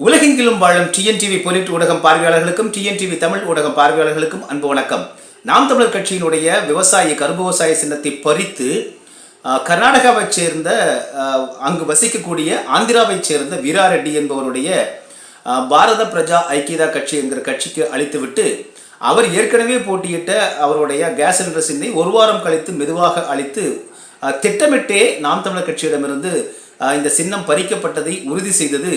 உலகெங்கிலும் வாழும் டிஎன்டிவி பொலிட் ஊடகம் பார்வையாளர்களுக்கும் டிஎன்டிவி தமிழ் ஊடகம் பார்வையாளர்களுக்கும் அன்பு வணக்கம். நாம் தமிழர் கட்சியினுடைய விவசாயி கரும்பு விவசாய சின்னத்தை பறித்து கர்நாடகாவை கர்நாடகாவைச் சேர்ந்த அங்கு வசிக்கக்கூடிய ஆந்திராவைச் சேர்ந்த வீரா ரெட்டி என்பவருடைய பாரத பிரஜா ஐக்கியதா கட்சி என்கிற கட்சிக்கு அளித்துவிட்டு அவர் ஏற்கனவே போட்டியிட்ட அவருடைய கேஸ் சிலிண்டர் சின்னை ஒரு வாரம் கழித்து மெதுவாக அளித்து திட்டமிட்டே நாம் தமிழர் கட்சியிடமிருந்து இந்த சின்னம் பறிக்கப்பட்டதை உறுதி செய்தது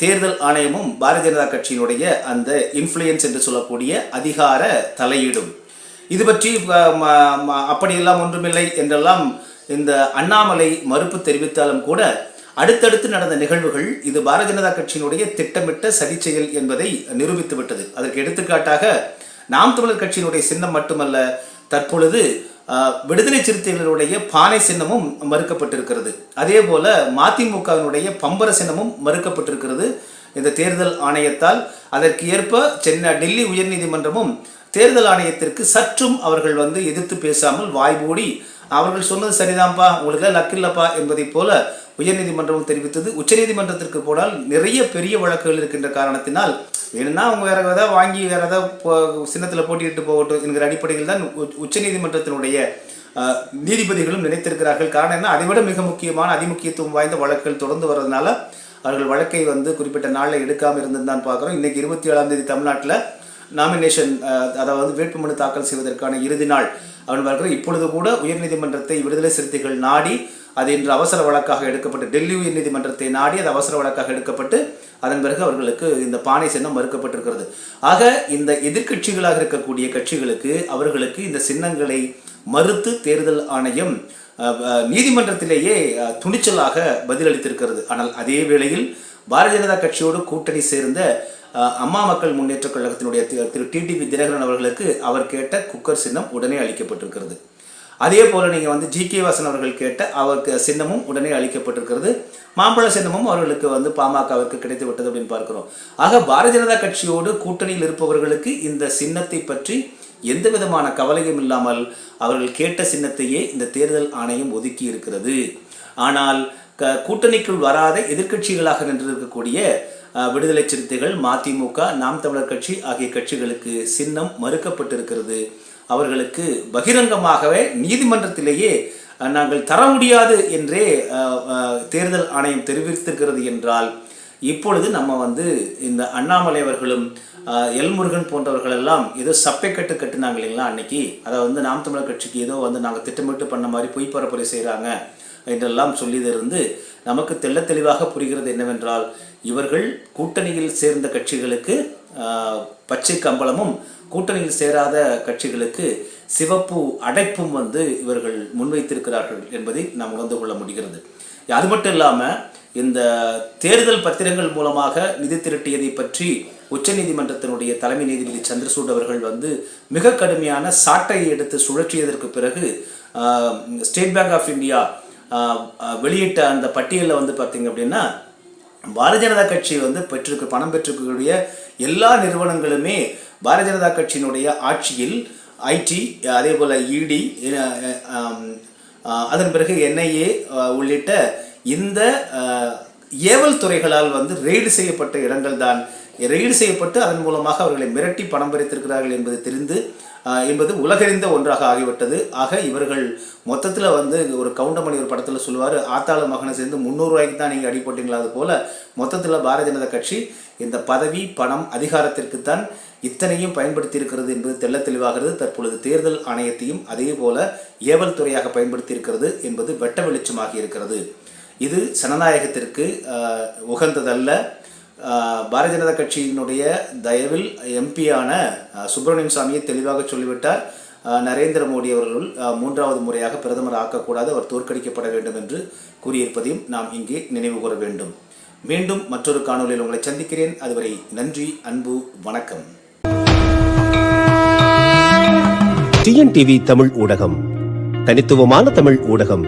தேர்தல் ஆணையமும் பாரதிய ஜனதா கட்சியினுடைய அந்த இன்ஃப்ளூயன்ஸ் என்று சொல்லக்கூடிய அதிகார தலையீடும். இது பற்றி அப்படியெல்லாம் ஒன்றுமில்லை என்றெல்லாம் இந்த அண்ணாமலை மறுப்பு தெரிவித்தாலும் கூட அடுத்தடுத்து நடந்த நிகழ்வுகள் இது பாரதிய ஜனதா கட்சியினுடைய திட்டமிட்ட சதிச்செயல் என்பதை நிரூபித்து விட்டது. அதற்கு எடுத்துக்காட்டாக நாம் தமிழர் கட்சியினுடைய சின்னம் மட்டுமல்ல தற்பொழுது விடுதலை சிறுத்தைகளுடைய பானை சின்னமும் மறுக்கப்பட்டிருக்கிறது. அதே போல மதிமுகவினுடைய பம்பர சின்னமும் மறுக்கப்பட்டிருக்கிறது. இந்த தேர்தல் ஆணையத்தால் அதற்கு ஏற்ப சென்னை டெல்லி உயர்நீதிமன்றமும் தேர்தல் ஆணையத்திற்கு சற்றும் அவர்கள் வந்து எதிர்த்து பேசாமல் வாய்மூடி அவர்கள் சொன்னது சரிதான்ப்பா உங்களுக்கு லக் இல்லப்பா என்பதைப் போல உயர்நீதிமன்றமும் தெரிவித்தது. உச்சநீதிமன்றத்திற்கு போனால் நிறைய பெரிய வழக்குகள் இருக்கின்ற காரணத்தினால் வேணும்னா அவங்க வேற ஏதாவது வாங்கி வேற ஏதாவது சின்னத்தில் போட்டியிட்டு போகட்டும் என்கிற அடிப்படையில் தான் உ- உச்சநீதிமன்றத்தினுடைய நீதிபதிகளும் நினைத்திருக்கிறார்கள். காரணம் என்ன? அதை விட மிக முக்கியமான அதிமுக்கியத்துவம் வாய்ந்த வழக்குகள் தொடர்ந்து வர்றதுனால அவர்கள் வழக்கை வந்து குறிப்பிட்ட நாளில் எடுக்காமல் இருந்தது தான் பார்க்குறோம். இன்னைக்கு இருபத்தி ஏழாம் தேதி தமிழ்நாட்டில் நாமினேஷன் அதாவது வேட்புமனு தாக்கல் செய்வதற்கான இறுதி நாள். அவன் பார்க்கிறோம் இப்பொழுது கூட உயர்நீதிமன்றத்தை விடுதலை சிறுத்தைகள் நாடி அது இன்று அவசர வழக்காக எடுக்கப்பட்டு டெல்லி உயர்நீதிமன்றத்தை நாடி அது அவசர வழக்காக எடுக்கப்பட்டு அதன் பிறகு அவர்களுக்கு இந்த பானை சின்னம் மறுக்கப்பட்டிருக்கிறது. ஆக இந்த எதிர்க்கட்சிகளாக இருக்கக்கூடிய கட்சிகளுக்கு அவர்களுக்கு இந்த சின்னங்களை மறுத்து தேர்தல் ஆணையம் நீதிமன்றத்திலேயே துணிச்சலாக பதிலளித்திருக்கிறது. ஆனால் அதே வேளையில் பாரதிய ஜனதா கட்சியோடு கூட்டணி சேர்ந்த அம்மா மக்கள் முன்னேற்ற கழகத்தினுடைய திரு- டிடிபி தினகரன் அவர்களுக்கு அவர் கேட்ட குக்கர் சின்னம் உடனே அளிக்கப்பட்டிருக்கிறது. அதே போல் நீங்கள் வந்து ஜி கே வாசன் அவர்கள் கேட்ட அவருக்கு சின்னமும் உடனே அளிக்கப்பட்டிருக்கிறது. மாம்பழ சின்னமும் அவர்களுக்கு வந்து பாமகவிற்கு கிடைத்து விட்டது அப்படின்னு பார்க்கிறோம். ஆக பாரதிய ஜனதா கட்சியோடு கூட்டணியில் இருப்பவர்களுக்கு இந்த சின்னத்தை பற்றி எந்த விதமான கவலையும் இல்லாமல் அவர்கள் கேட்ட சின்னத்தையே இந்த தேர்தல் ஆணையம் ஒதுக்கி இருக்கிறது. ஆனால் க- கூட்டணிக்குள் வராத எதிர்க்கட்சிகளாக நின்றிருக்கக்கூடிய இருக்கக்கூடிய விடுதலை சிறுத்தைகள் மதிமுக நாம் தமிழர் கட்சி ஆகிய கட்சிகளுக்கு சின்னம் மறுக்கப்பட்டிருக்கிறது. அவர்களுக்கு பகிரங்கமாகவே நீதிமன்றத்திலேயே நாங்கள் தர முடியாது என்றே தேர்தல் ஆணையம் தெரிவித்திருக்கிறது என்றால் இப்பொழுது நம்ம வந்து இந்த அண்ணாமலை அவர்களும் எல் முருகன் போன்றவர்கள் எல்லாம் ஏதோ சப்பை கட்டு கட்டுனாங்க இல்லைங்களா அன்னைக்கு? அதை வந்து நாம் தமிழர் கட்சிக்கு ஏதோ வந்து நாங்கள் திட்டமிட்டு பண்ண மாதிரி பொய் பரப்புரை செய்கிறாங்க என்றெல்லாம் சொல்லியதிலிருந்து நமக்கு தெள்ள தெளிவாக புரிகிறது என்னவென்றால் இவர்கள் கூட்டணியில் சேர்ந்த கட்சிகளுக்கு பச்சை கம்பளமும் கூட்டணியில் சேராத கட்சிகளுக்கு சிவப்பு அடைப்பும் வந்து இவர்கள் முன்வைத்திருக்கிறார்கள் என்பதை நாம் உணர்ந்து கொள்ள முடிகிறது. அது மட்டும் இல்லாமல் இந்த தேர்தல் பத்திரங்கள் மூலமாக நிதி திரட்டியதை பற்றி உச்சநீதிமன்றத்தினுடைய தலைமை நீதிபதி சந்திரசூட் அவர்கள் வந்து மிக கடுமையான சாட்டை எடுத்து சுழற்றியதற்கு பிறகு ஸ்டேட் பேங்க் ஆஃப் இந்தியா வெளியிட்ட அந்த பட்டியலில் வந்து பார்த்தீங்க அப்படின்னா பாரதிய ஜனதா கட்சி வந்து பெற்றிருக்க பணம் பெற்றிருக்கக்கூடிய எல்லா நிறுவனங்களுமே பாரதிய ஜனதா கட்சியினுடைய ஆட்சியில் ஐடி அதே போல் இடி அதன் பிறகு என்ஐஏ உள்ளிட்ட இந்த ஏவல் துறைகளால் வந்து ரெய்டு செய்யப்பட்ட இடங்கள் தான் ரெய்டு செய்யப்பட்டு அதன் மூலமாக அவர்களை மிரட்டி பணம் பறித்திருக்கிறார்கள் என்பது தெரிந்து என்பது உலகறிந்த ஒன்றாக ஆகிவிட்டது. ஆக இவர்கள் மொத்தத்தில் வந்து ஒரு கவுண்டமணி ஒரு படத்தில் சொல்லுவார் ஆத்தாள மகனை சேர்ந்து முந்நூறுரூவாய்க்கு தான் நீங்கள் அடிபட்டீங்களா அது போல் மொத்தத்தில் பாரதிய ஜனதா கட்சி இந்த பதவி பணம் அதிகாரத்திற்குத்தான் இத்தனையும் பயன்படுத்தி இருக்கிறது என்பது தெள்ள தெளிவாகிறது. தற்பொழுது தேர்தல் ஆணையத்தையும் அதே போல ஏவல் துறையாக பயன்படுத்தி இருக்கிறது என்பது வெட்ட வெளிச்சமாகி இருக்கிறது. இது ஜனநாயகத்திற்கு உகந்ததல்ல. பாரதிய ஜனதா கட்சியினுடைய தயவில் எம்பியான சுப்பிரமணியன் சாமியை தெளிவாக சொல்லிவிட்டார். நரேந்திர மோடி அவர்கள் மூன்றாவது முறையாக பிரதமர் ஆக்கக்கூடாது அவர் தோற்கடிக்கப்பட வேண்டும் என்று கூறியிருப்பதையும் நாம் இங்கே நினைவு கூற வேண்டும். மீண்டும் மற்றொரு காணொலியில் உங்களை சந்திக்கிறேன். அதுவரை நன்றி அன்பு வணக்கம். டிஎன்டிவி தமிழ் ஊடகம். தனித்துவமான தமிழ் ஊடகம்.